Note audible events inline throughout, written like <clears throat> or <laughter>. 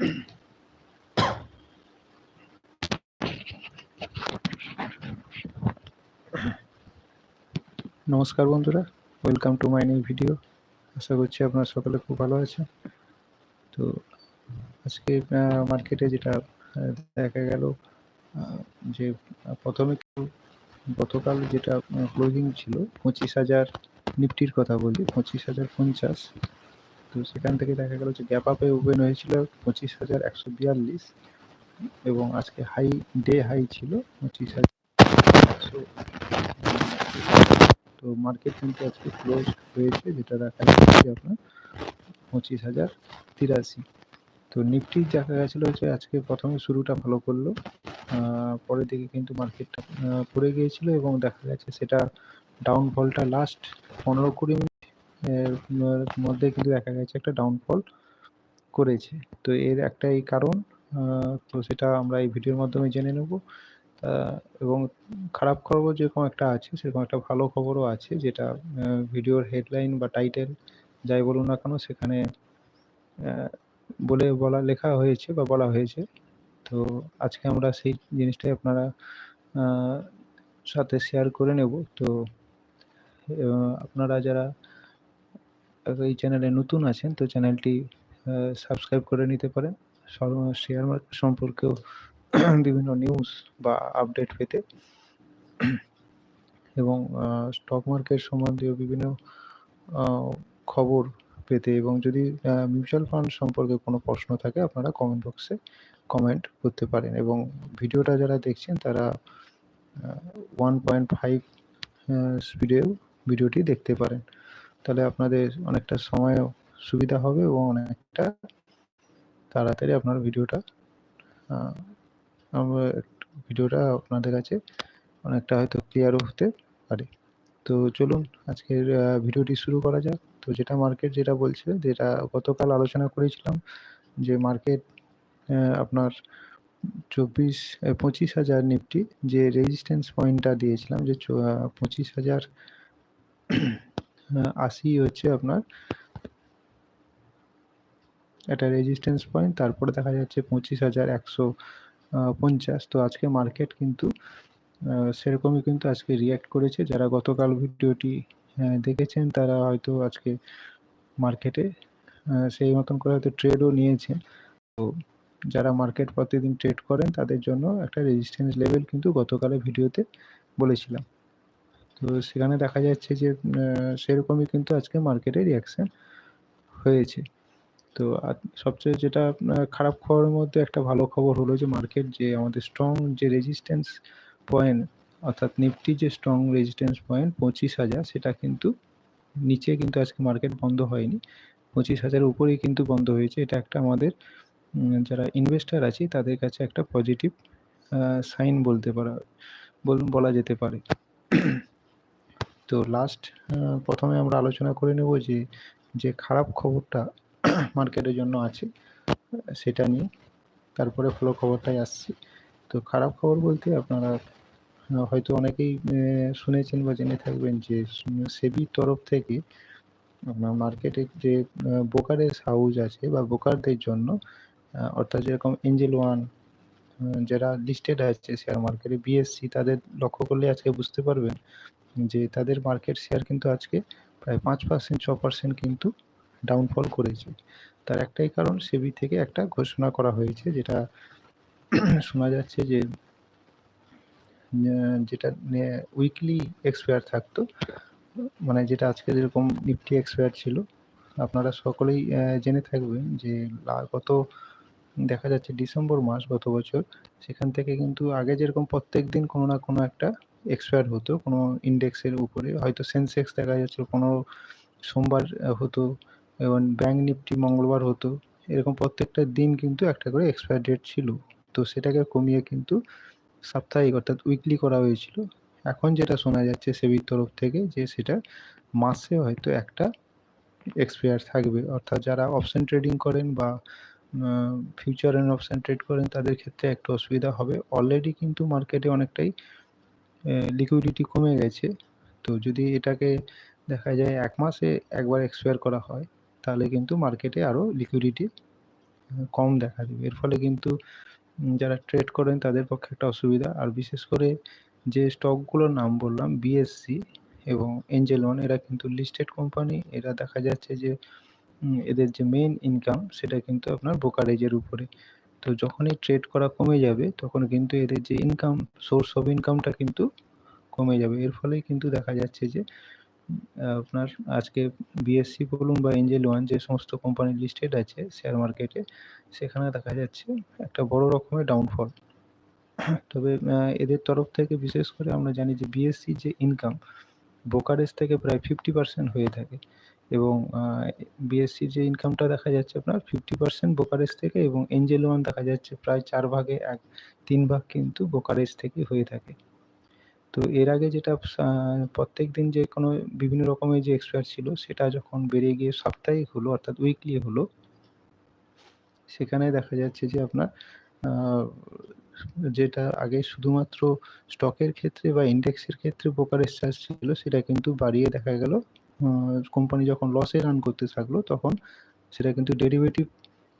নমস্কার বন্ধুরা welcome to my new video আশা করছি আপনারা সকলে খুব ভালো আছেন। তো আজকে মার্কেটে যেটা দেখা গেল যে প্রথমে গতকাল যেটা ক্লোজিং ছিল, পঁচিশ হাজার, নিফটির কথা বলি, পঁচিশ হাজার পঞ্চাশ। তো সেখান থেকে দেখা গেল যে গ্যাপ আপে ওপেন হয়েছিল পঁচিশ হাজার একশো বিয়াল্লিশ এবং আজকে হাই ডে হাই ছিল পঁচিশ হাজার একশো। তো মার্কেট কিন্তু আজকে ক্লোজ হয়েছে, যেটা দেখা যাচ্ছে আপনার পঁচিশ হাজার তিরাশি। তো নিফটি দেখা গেছিল যে আজকে প্রথমে শুরুটা ভালো করল পরের দিকে কিন্তু মার্কেটটা পড়ে গিয়েছিল এবং দেখা গেছে সেটা ডাউনফলটা লাস্ট পনেরো কুড়ি মধ্যে কিন্তু দেখা গেছে একটা ডাউনফল করেছে। তো এর একটাই কারণ তো সেটা আমরা এই ভিডিওর মাধ্যমে জেনে নেব। এবং খারাপ খবর যেরকম একটা আছে, সেরকম একটা ভালো খবরও আছে, যেটা ভিডিওর হেডলাইন বা টাইটেল যাই বলুন না কেন, সেখানে বলে বলা, লেখা হয়েছে বা বলা হয়েছে। তো আজকে আমরা সেই জিনিসটাই আপনারা সাথে শেয়ার করে নেব। তো আপনারা যারা এই চ্যানেলে নতুন আছেন, তো চ্যানেলটি সাবস্ক্রাইব করে নিতে পারেন। শেয়ার মার্কেট সম্পর্কেও <clears throat> বিভিন্ন নিউজ বা আপডেট পেতে। এবং স্টক মার্কেট সম্বন্ধীয় বিভিন্ন খবর পেতে। এবং যদি মিউচুয়াল ফান্ড সম্পর্কে কোনো প্রশ্ন থাকে, আপনারা কমেন্ট বক্সে কমেন্ট করতে পারেন। এবং ভিডিওটা যারা দেখছেন, তারা ওয়ান পয়েন্ট ফাইভ স্পিডেও ভিডিওটি দেখতে পারেন। তাহলে আপনাদের অনেকটা সময়ও সুবিধা হবে এবং অনেকটা তাড়াতাড়ি আপনার ভিডিওটা ভিডিওটা আপনাদের কাছে অনেকটা হয়তো ক্লিয়ারও হতে পারে। তো চলুন আজকের ভিডিওটি শুরু করা যাক। তো যেটা মার্কেট যেটা বলছে, যেটা গতকাল আলোচনা করেছিলাম যে মার্কেট আপনার চব্বিশ পঁচিশ হাজার নিফটি যে রেজিস্ট্যান্স পয়েন্টটা দিয়েছিলাম যে পঁচিশ হাজার আশি হচ্ছে আপনার। একটা রেজিস্ট্যান্স পয়েন্ট তারপরে দেখা যাচ্ছে পঁচিশ হাজার একশো পঞ্চাশ। তো আজকে মার্কেট কিন্তু সেরকমই কিন্তু আজকে রিয়্যাক্ট করেছে। যারা গতকাল ভিডিওটি দেখেছেন, তারা হয়তো আজকে মার্কেটে সেই মতন করে হয়তো ট্রেডও নিয়েছেন তো যারা মার্কেট প্রতিদিন ট্রেড করেন, তাদের জন্য একটা রেজিস্ট্যান্স লেভেল কিন্তু গতকালের ভিডিওতে বলেছিলাম। তো সেখানে দেখা যাচ্ছে যে সেরকমই কিন্তু আজকে মার্কেটে রিয়াকশন হয়েছে। তো সবচেয়ে যেটা খারাপ খবরের মধ্যে একটা ভালো খবর হলো যে, মার্কেট যে আমাদের স্ট্রং যে রেজিস্ট্যান্স পয়েন্ট অর্থাৎ নিফটি যে স্ট্রং রেজিস্ট্যান্স পয়েন্ট পঁচিশ হাজার, সেটা কিন্তু নিচে কিন্তু আজকে মার্কেট বন্ধ হয়নি। পঁচিশ হাজারের উপরেই কিন্তু বন্ধ হয়েছে। এটা একটা আমাদের যারা ইনভেস্টার আছে, তাদের কাছে একটা পজিটিভ সাইন বলতে পারা বলা যেতে পারে। তো লাস্ট প্রথমে আমরা আলোচনা করে নেব যে যে খারাপ খবরটা <coughs> মার্কেটের জন্য আছে, সেটা নিয়ে। তারপরে ভালো খবরটাই আসছি। তো খারাপ খবর বলতে আপনারা হয়তো অনেকেই শুনেছেন বা জেনে থাকবেন যে, সেবির তরফ থেকে আপনার মার্কেটে যে ব্রোকারেজ হাউস আছে বা ব্রোকারদের জন্য অর্থাৎ যেরকম এঞ্জেল ওয়ান যারা লিস্টেড আছে শেয়ার মার্কেটে বিএসসি তাদের লক্ষ্য করলে আজকে বুঝতে পারবেন যে তাদের মার্কেট শেয়ার কিন্তু আজকে প্রায় পাঁচ পার্সেন্ট ছ পার্সেন্ট কিন্তু ডাউনফল করেছে। তার একটাই কারণ সেবি থেকে একটা ঘোষণা করা হয়েছে যেটা <clears throat> শোনা যাচ্ছে যে যেটা উইকলি এক্সপায়ার থাকতো মানে যেটা আজকে যেরকম নিফটি এক্সপায়ার ছিল। আপনারা সকলেই জেনে থাকবেন যে গত, দেখা যাচ্ছে ডিসেম্বর মাস গত বছর, সেখান থেকে কিন্তু আগে যেরকম প্রত্যেক দিন কোনো না কোনো একটা এক্সপায়ার হতো, কোনো ইন্ডেক্সের উপরে। হয়তো সেন্সেক্স দেখা যাচ্ছে কোনো সোমবার হতো, এবং ব্যাঙ্ক নিফটি মঙ্গলবার হতো। এরকম প্রত্যেকটা দিন কিন্তু একটা করে এক্সপায়ার ডেট ছিল। তো সেটাকে কমিয়ে কিন্তু সাপ্তাহিক, অর্থাৎ উইকলি করা হয়েছিল। এখন যেটা শোনা যাচ্ছে সেবির তরফ থেকে, যে সেটা মাসে হয়তো একটা এক্সপায়ার থাকবে। অর্থাৎ যারা অপশন ট্রেডিং করেন বা ফিউচার অ্যান্ড অপশন ট্রেড করেন, তাদের ক্ষেত্রে একটু অসুবিধা হবে। অলরেডি কিন্তু মার্কেটে অনেকটাই লিকুইডিটি কমে গেছে। তো যদি এটাকে দেখা যায় এক মাসে একবার এক্সপায়ার করা হয়, তাহলে কিন্তু মার্কেটে আরও লিকুইডিটি কম দেখা দেবে। এর ফলে কিন্তু যারা ট্রেড করেন তাদের পক্ষে একটা অসুবিধা। আর বিশেষ করে যে স্টকগুলোর নাম বললাম বিএসসি এবং এঞ্জেল ওয়ান এরা কিন্তু লিস্টেড কোম্পানি এরা দেখা যাচ্ছে যে এদের যে মেইন ইনকাম সেটা কিন্তু আপনার ব্রোকারেজের উপরে। তো যখনই ট্রেড করা কমে যাবে, তখন কিন্তু এদের যে ইনকাম সোর্স অফ ইনকামটা কিন্তু কমে যাবে। এর ফলেই কিন্তু দেখা যাচ্ছে যে আপনার আজকে বিএসসি বলুন বা এঞ্জেল ওয়ান যে সমস্ত কোম্পানি লিস্টেড আছে শেয়ার মার্কেটে সেখানে দেখা যাচ্ছে একটা বড় রকমের ডাউনফল তবে এদের তরফ থেকে বিশেষ করে আমরা জানি যে বিএসসি যে ইনকাম ব্রোকারেজ থেকে প্রায় ফিফটি পার্সেন্ট হয়ে থাকে এবং বিএসসি যে ইনকামটা দেখা যাচ্ছে আপনার ফিফটি পার্সেন্ট ব্রোকারেজ থেকে এবং এঞ্জেল ওয়ান দেখা যাচ্ছে প্রায় চার ভাগে এক, তিন ভাগ কিন্তু ব্রোকারেজ থেকে হয়ে থাকে। তো এর আগে যেটা প্রত্যেক দিন যে কোনো বিভিন্ন রকমের যে এক্সপায়ার ছিল সেটা যখন বেড়ে গিয়ে সাপ্তাহিক হলো অর্থাৎ উইকলি হলো, সেখানে দেখা যাচ্ছে যে আপনার যেটা আগে শুধুমাত্র স্টকের ক্ষেত্রে বা ইন্ডেক্সের ক্ষেত্রে ব্রোকারেজ চার্জ ছিল, সেটা কিন্তু বাড়িয়ে দেখা গেল। কোম্পানি যখন লসে রান করতে থাকল, তখন সেটা কিন্তু ডেরিভেটিভ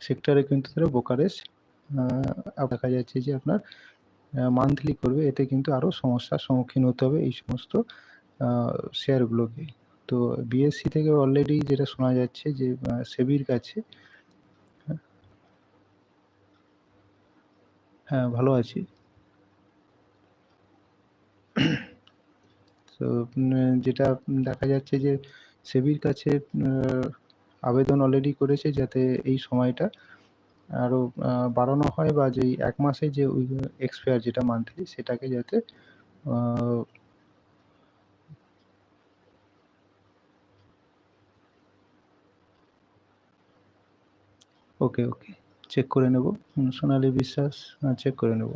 সেক্টরে কিন্তু তারা ব্রোকারেজ দেখা যাচ্ছে যে আপনার মান্থলি করবে। এতে কিন্তু আরও সমস্যার সম্মুখীন হতে হবে এই সমস্ত শেয়ারগুলোকে তো বিএসসি থেকে অলরেডি যেটা শোনা যাচ্ছে যে সেবির কাছে হ্যাঁ ভালো আছি। তো যেটা দেখা যাচ্ছে যে, সেবির কাছে আবেদন অলরেডি করেছে যাতে এই সময়টা আরও বাড়ানো হয় বা যেই এক মাসে যে ওই এক্সপায়ার যেটা মান্থলি সেটাকে যাতে ওকে ওকে। চেক করে নেব। সোনালী বিশ্বাস চেক করে নেব।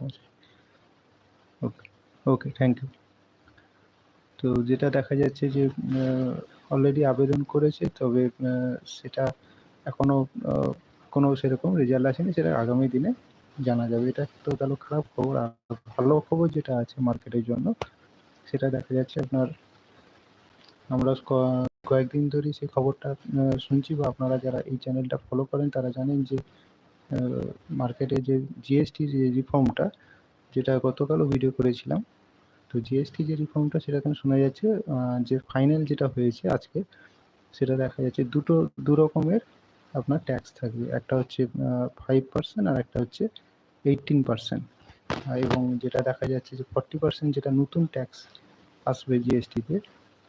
ওকে ওকে থ্যাংক ইউ তো যেটা দেখা যাচ্ছে যে অলরেডি আবেদন করেছে, তবে সেটা এখনও কোনো সেরকম রেজাল্ট আসেনি, সেটা আগামী দিনে জানা যাবে। এটা তো তাহলে খারাপ খবর। আর ভালো খবর যেটা আছে মার্কেটের জন্য, সেটা দেখা যাচ্ছে আপনার, আমরা কয়েকদিন ধরেই সেই খবরটা শুনছি বা আপনারা যারা এই চ্যানেলটা ফলো করেন, তারা জানেন যে মার্কেটে যে জিএসটি যে রিফর্মটা যেটা গতকালও ভিডিও করেছিলাম, তো জিএসটি যে রিফর্মটা সেটা এখন শোনা যাচ্ছে? যে ফাইনাল যেটা হয়েছে আজকে, সেটা দেখা যাচ্ছে দুটো, দু রকমের আপনার ট্যাক্স থাকবে। একটা হচ্ছে ফাইভ পার্সেন্ট আর একটা হচ্ছে এইটিন পার্সেন্ট এবং যেটা দেখা যাচ্ছে যে ফর্টি পার্সেন্ট যেটা নতুন ট্যাক্স আসবে জিএসটিতে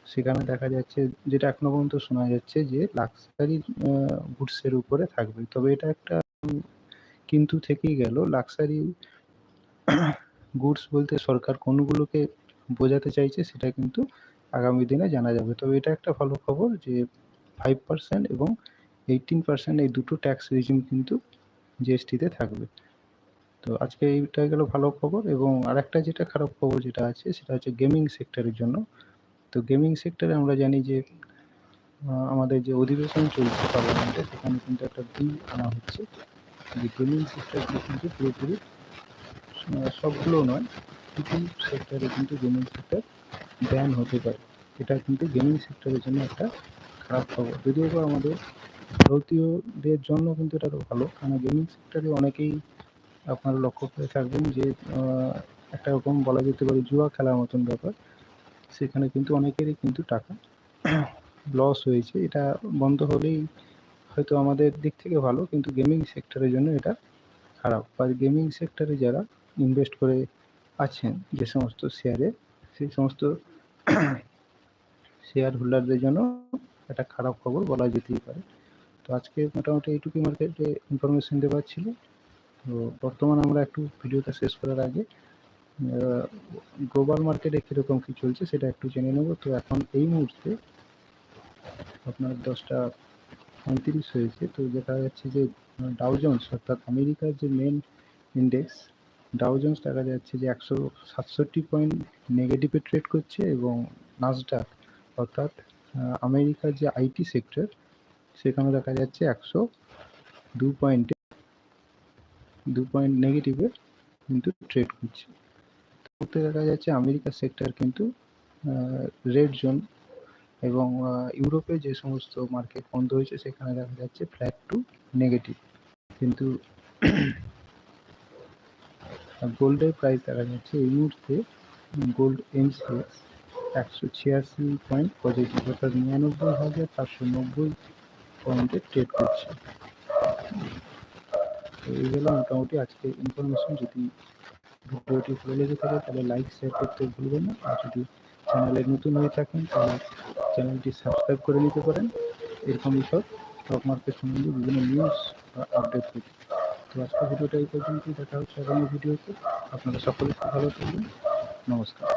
সেখানে দেখা যাচ্ছে, যেটা এখনও পর্যন্ত শোনা যাচ্ছে যে লাক্সারি গুডসের উপরে থাকবে। তবে এটা একটা কিন্তু থেকেই গেল। লাক্সারি গুডস বলতে সরকার কোনগুলোকে বোঝাতে চাইছে সেটা কিন্তু আগামী দিনে জানা যাবে। তবে এটা একটা ভালো খবর যে ফাইভ পার্সেন্ট এবং এইটিন পার্সেন্ট এই দুটো ট্যাক্স রিজিম কিন্তু জিএসটিতে থাকবে। তো আজকে এইটা গেল ভালো খবর এবং আরেকটা যেটা খারাপ খবর যেটা আছে সেটা হচ্ছে গেমিং সেক্টরের জন্য। তো গেমিং সেক্টরে আমরা জানি যে আমাদের যে অধিবেশন চলছে পার্লামেন্টে সেখানে কিন্তু একটা বিল আনা হচ্ছে। যে গেমিং সেক্টরগুলো কিন্তু পুরোপুরি সবগুলো নয় কিছু সেক্টরে কিন্তু গেমিং সেক্টর ব্যান হতে পারে। এটা কিন্তু গেমিং সেক্টরের জন্য একটা খারাপ খবর। যদিও বা আমাদের ভারতীয়দের জন্য কিন্তু এটা ভালো কারণ গেমিং সেক্টরে অনেকেই আপনারা লক্ষ্য করে থাকবেন যে একটা রকম বলা যেতে পারে জুয়া খেলার মতন ব্যাপার। সেখানে কিন্তু অনেকেরই কিন্তু টাকা <clears throat> লস হয়েছে। এটা বন্ধ হলেই হয়তো আমাদের দিক থেকে ভালো, কিন্তু গেমিং সেক্টরের জন্য এটা খারাপ। বা গেমিং সেক্টরে যারা ইনভেস্ট করে আছেন, যে সমস্ত শেয়ারে সেই সমস্ত <clears throat> শেয়ার হোল্ডারদের জন্য একটা খারাপ খবর বলা যেতেই পারে। তো আজকে মোটামুটি এইটুকুই মার্কেটে ইনফরমেশন দেওয়ার ছিল। তো বর্তমানে আমরা একটু ভিডিওটা শেষ করার আগে গ্লোবাল মার্কেটে কীরকম কী চলছে সেটা একটু জেনে নেব। তো এখন এই মুহূর্তে আপনার দশটা পঁয়ত্রিশ হয়েছে। তো দেখা যাচ্ছে যে ডাউজন্স অর্থাৎ আমেরিকার যে মেন ইন্ডেক্স ডাউজন্স দেখা যাচ্ছে যে একশো সাতষট্টি পয়েন্ট নেগেটিভে ট্রেড করছে এবং নাসডাক অর্থাৎ আমেরিকার যে আইটি সেক্টর সেখানে দেখা যাচ্ছে একশো দু পয়েন্টে দু পয়েন্ট নেগেটিভে কিন্তু ট্রেড করছে। দেখা যাচ্ছে আমেরিকার সেক্টর কিন্তু রেড জোন এবং ইউরোপে যে সমস্ত মার্কেট বন্ধ হয়েছে, সেখানে দেখা যাচ্ছে ফ্ল্যাট টু নেগেটিভ কিন্তু গোল্ডের প্রাইস দেখা যাচ্ছে এই মুহূর্তে গোল্ড এমসিএক্স একশো ছিয়াশি পয়েন্ট পজিটিভ অর্থাৎ নিরানব্বই হাজার চারশো নব্বই পয়েন্টে ট্রেড করছে। তো এই হলো মোটামুটি আজকে ইনফরমেশন যদি ভিডিওটি ভালো লেগে থাকে, তাহলে লাইক শেয়ার করতে ভুলবেন না। আর যদি চ্যানেলে নতুন হয়ে থাকেন, তাহলে চ্যানেলটি সাবস্ক্রাইব করে নিতে পারেন। এরকমই সব স্টক মার্কেট সম্বন্ধে বিভিন্ন নিউজ আপডেট পেতে। তো আজকের ভিডিওটা এই পর্যন্তই। দেখা হচ্ছে আগামী ভিডিওতে। আপনারা সকলে ভালো থাকবেন। নমস্কার।